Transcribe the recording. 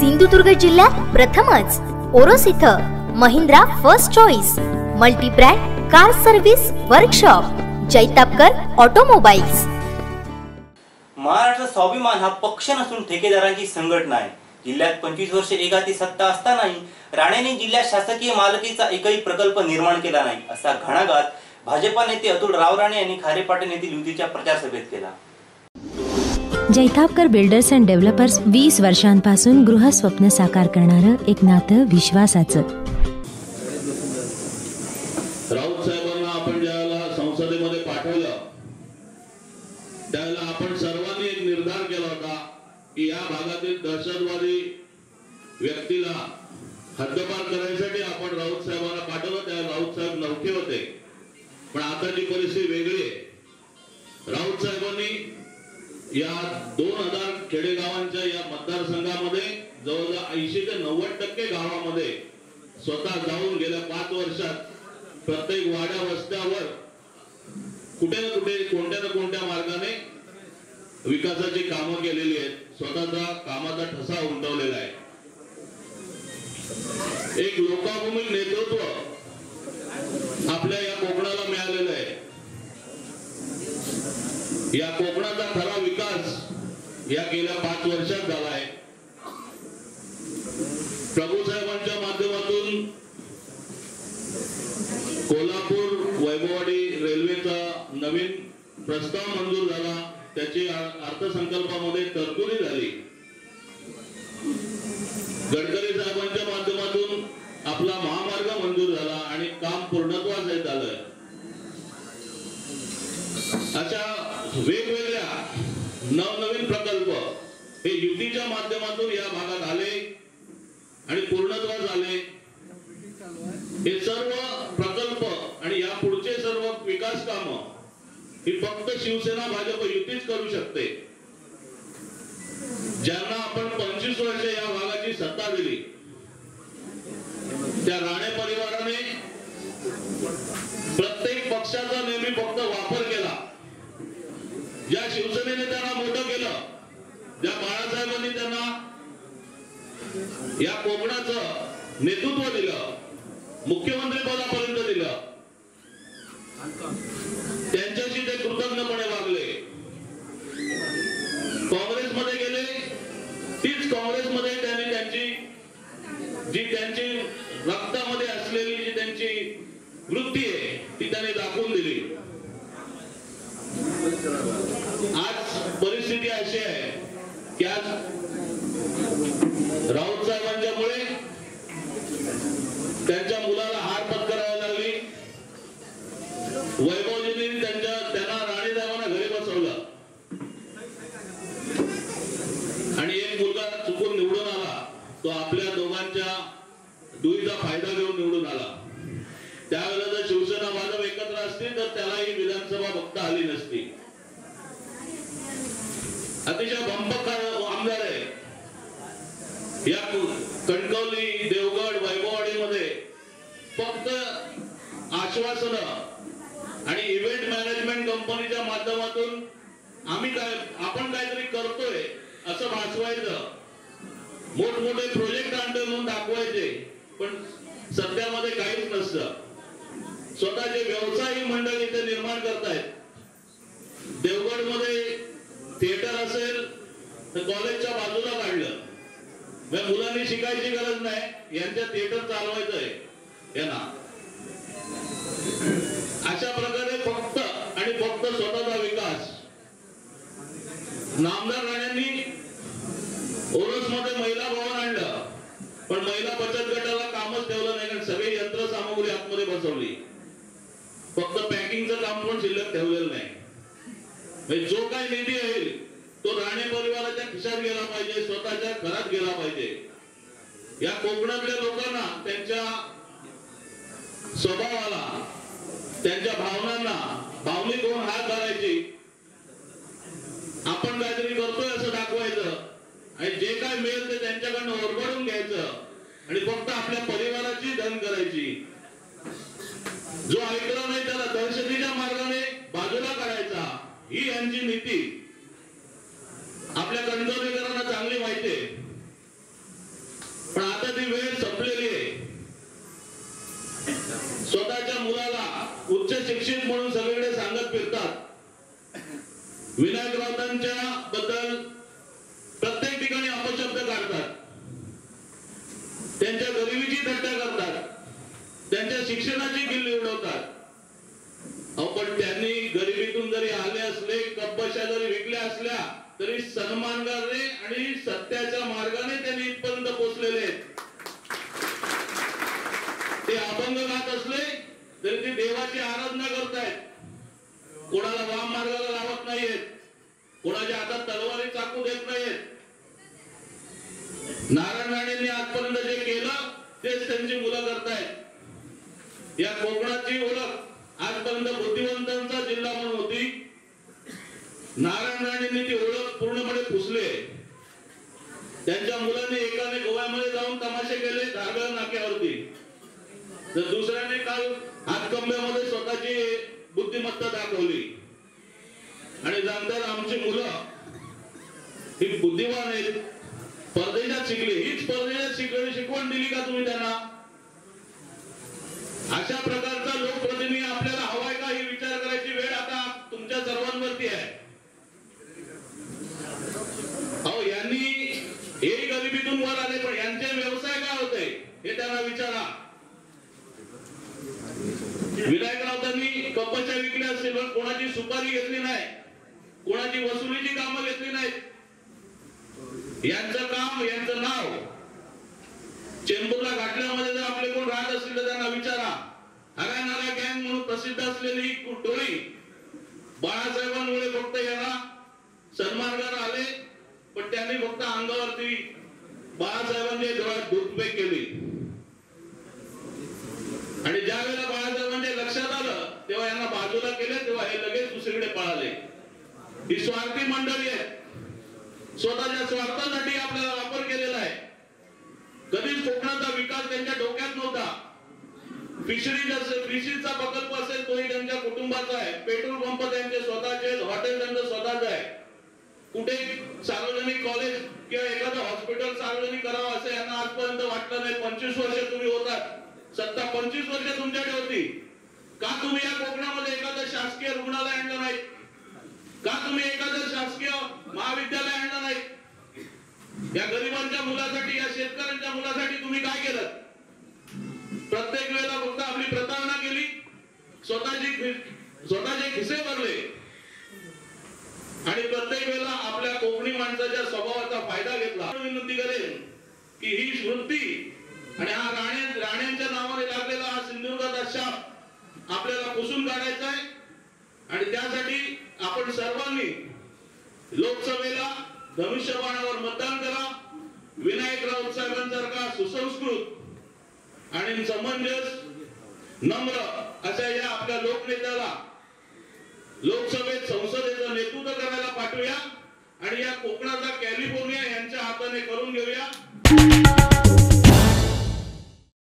सिंधुदुर्ग जिल्ह्यात प्रथमच. ओरोस इथं Mahindra first choice multibrand car service workshop Jaitapkar automobiles. Maharashtra Swabhiman हा पक्ष नसून ठेकेदारांची संघटना आहे. जिल्ह्यात पंचवीस वर्षे एकाती सत्ता असतानाही राणेंनी जिल्ह्यात शासकीय मालकीचा एकही प्रकल्प निर्माण केला नाही असा घणाघात भाजपा नेते अतुल राव राणे यांनी खारे येथील युतीच्या प्रचार सभेत केला. जैतापकर बिल्डर्स अँड डेव्हलपर्स वीस वर्षांपासून गृहस्वप्न साकार करणारं एक नातं विश्वासाचं. राऊत साहेबांना आपण ज्यावेळेला संसदेमध्ये पाठवलं त्यावेळेला आपण सर्वांनी एक निर्धार केला होता की या भागातील दहशतवादी व्यक्तीला हद्दपार करायसाठी आपण राऊत साहेबांना पाठवलं त्या राऊत साहेब नौके होते. पण आताची परिस्थिती वेगळी आहे. राऊत साहेब या दोन हजार खेडेगावांच्या या मतदारसंघामध्ये जवळजवळ ऐंशी ते नव्वद टक्के गावामध्ये स्वतः जाऊन गेल्या पाच वर्षात प्रत्येक वाड्या वस्त्यावर कुठे ना कुठे कोणत्या ना कोणत्या मार्गाने विकासाची कामं केलेली आहेत स्वतःचा कामाचा ठसा उमटवलेला आहे. एक लोकाभूमी नेतृत्व आपल्या या कोकणाला मिळालेलं आहे. या कोकणाचा खरा या गेल्या पाच वर्षात झाला आहे. प्रभू साहेबांच्या माध्यमातून कोल्हापूर वैभववाडी रेल्वेचा नवीन प्रस्ताव मंजूर झाला. त्याची अर्थसंकल्पामध्ये तरतुदी झाली. गडकरी साहेबांच्या माध्यमातून आपला महामार्ग मंजूर झाला आणि काम पूर्णत्वास येत आलंय. अशा वेगवेगळ्या हे युतीच्या माध्यमातून या भागात आले आणि पूर्णत्वास आले हे सर्व प्रकल्प आणि या पुढचे सर्व विकास काम ही फक्त शिवसेना भाजप युतीच करू शकते. ज्यांना आपण पंचवीस वर्ष या भागाची सत्ता दिली त्या राणे परिवाराने प्रत्येक पक्षाचा नेहमी फक्त वापर केला ज्या शिवसेनेने त्यांना मोठं केलं ज्या बाळासाहेबांनी त्यांना या कोकणाचं नेतृत्व दिलं. मुख्यमंत्री पदापर्यंत दिलं. त्यांच्याशी ते कृतज्ञपणे वागले. काँग्रेसमध्ये गेले. तीच काँग्रेसमध्ये त्यांनी त्यांची जी त्यांची रक्तामध्ये असलेली जी त्यांची वृत्ती आहे ती त्यांनी दाखवून दिली. आज परिस्थिती अशी आहे की आज राऊत साहेबांच्यामुळे त्यांच्या मुलाला हार पत्करायला लागली. वैभवजींनी त्यांच्या त्यांना राणीसाहेबांना घरी बसवलं. आणि एक मुलगा चुकून निवडून आला. तो आपल्या दोघांच्या दुईचा फायदा घेऊन निवडून आला. त्यावेळेला जर शिवसेना भाजप एकत्र असतील तर त्यालाही विधानसभा बघता आली नसती. अतिशय बंपकार या कणकवली देवगड वैभववाडीमध्ये फक्त आश्वासन आणि इव्हेंट मॅनेजमेंट कंपनीच्या माध्यमातून आम्ही काय आपण काहीतरी करतोय असं भासवायचं. मोठमोठे प्रोजेक्ट आणतोय म्हणून दाखवायचे पण सध्यामध्ये काहीच नसतं. स्वतःचे व्यवसायी मंडळ इथे निर्माण करतायत. देवगडमध्ये थिएटर असेल तर कॉलेजच्या बाजूला काढलं. म्हणजे मुलांनी शिकायची गरज नाही. यांच्या थिएटर चालवायचं आहे. यांना अशा प्रकारे फक्त आणि फक्त स्वतःचा विकास. नामदार राण्यांनी ओरसमध्ये महिला भवन आणलं. पण महिला बचत गटाला कामच ठेवलं नाही कारण सगळी यंत्रसामुग्री आतमध्ये बसवली. फक्त पॅकिंगचं काम पण शिल्लक ठेवलेलं नाही. म्हणजे जो काही निधी येईल तो राणे परिवाराच्या खिशात गेला पाहिजे स्वतःच्या घरात गेला पाहिजे. या कोकणातल्या लोकांना त्यांच्या स्वभावाला त्यांच्या भावनांना भावनिक होऊन हात घालायची आपण काहीतरी करतोय असं दाखवायचं. आणि जे काय मिळेल ते त्यांच्याकडनं ओरबडून घ्यायचं. आणि फक्त आपल्या परिवाराची स्वतःच्या मुलाला उच्च शिक्षित म्हणून सगळीकडे सांगत फिरतात. विनायकबद्दल प्रत्येक ठिकाणी अपशब्द काढतात. त्यांच्या गरिबीची थट्टा करतात. त्यांच्या शिक्षणाची किल्ली उडवतात. आपण पण त्यांनी गरिबीतून जरी आले असले कपशा जरी विकल्या असल्या तरी सन्मानगाने आणि सत्याच्या मार्गाने त्यांनी देवाची आराधना करतायत. कोणाला वाम मार्गाला लावत नाहीयेत. कोणाच्या हातात तलवारी चाकू देत नाहीयेत. नारायण राणेंनी आजपर्यंत जे केलं तेच त्यांची मुलं करतायत. या कोकणाची ओळख आजपर्यंत बुद्धिवंतांचा जिल्हा म्हणून होती. नारायण राणेंनी ती ओळख पूर्णपणे पुसले. त्यांच्या मुलांनी एकाने गोव्यामध्ये जाऊन तमाशे केले धारगळ नाक्यावरती. तर दुसऱ्याने काल हातकंब्यामध्ये स्वतःची बुद्धिमत्ता दाखवली. आणि जाणतात आमची मुलं ही बुद्धिमान आहेत. परदेशात शिकली. हीच परदेशात शिकवली शिकवण दिली का तुम्ही त्यांना? अशा प्रकारचा लोकप्रतिनिधी आपल्याला हवाय का ही विचार करायची वेळ आता तुमच्या सर्वांवरती आहे अहो यांनी हे गरिबीतून वर आले पण यांचे व्यवसाय काय होते हे त्यांना विचारा विनायक राऊतांनी कप्पच्या विकल्या असतील पण कोणाची सुपारी घेतली नाही कोणाची वसुलीची कामं घेतली नाहीत यांचं काम यांचं नाव. चेंबूरला घाटल्यामध्ये जर आपले कोण राहत असतील तर त्यांना विचारा. हरानारा गँग म्हणून प्रसिद्ध असलेली ही टोळी बाळासाहेबांमुळे फक्त यांना सन्मानगार आले पण त्यांनी फक्त अंगावरती बाळासाहेबांनी डोळ्यात दुरुपयोग केली. आणि ज्या वेळेला बाळासाहेबांच्या लक्षात आलं तेव्हा यांना बाजूला केले तेव्हा हे लगेच दुसरीकडे पळाले. ही स्वार्थी मंडळी आहे. स्वतःच्या स्वार्थासाठी आपल्याला वापर केलेला आहे. कधीच कोकणाचा विकास त्यांच्या डोक्यात नव्हता. फिशरीज असेल फिशरीजचा प्रकल्प असेल तोही त्यांच्या कुटुंबाचा आहे. पेट्रोल पंप त्यांचे स्वतःचे हॉटेल त्यांचं स्वतःच आहे. कुठे सार्वजनिक कॉलेज किंवा एखादं हॉस्पिटल सार्वजनिक करावं असं यांना आजपर्यंत वाटलं नाही. पंचवीस वर्ष तुम्ही होतात. सत्ता पंचवीस वर्ष तुमच्याकडे होती. का तुम्ही या कोकणामध्ये एखादं शासकीय रुग्णालय आणलं नाही? का तुम्ही एखादं शासकीय महाविद्यालय आणलं नाही? या गरिबांच्या मुलासाठी या शेतकऱ्यांच्या मुलासाठी तुम्ही काय केलं? प्रत्येक वेळेला फक्त आपली प्रतारणा केली. स्वतःची स्वतःचे खिसे भरले. आणि प्रत्येक वेळेला आपल्या कोकणी माणसाच्या स्वभावाचा फायदा घेतला. विनंती करेन की ही स्मृती आणि हा राणे राण्यांच्या नावाने लागलेला हा सिंधुदुर्गाचा शाप आपल्याला पुसून काढायचा आहे. आणि त्यासाठी आपण सर्वांनी लोकसभेला धनुष्यबाणावर मतदान करा. विनायकराव साहेबांसारखा सुसंस्कृत आणि समंजस नम्र अशा या आपल्या लोकनेत्याला लोकसभेत संसदेचं नेतृत्व करायला पाठवूया आणि या कोकणाचा कॅलिफोर्निया यांच्या हाताने करून घेऊया.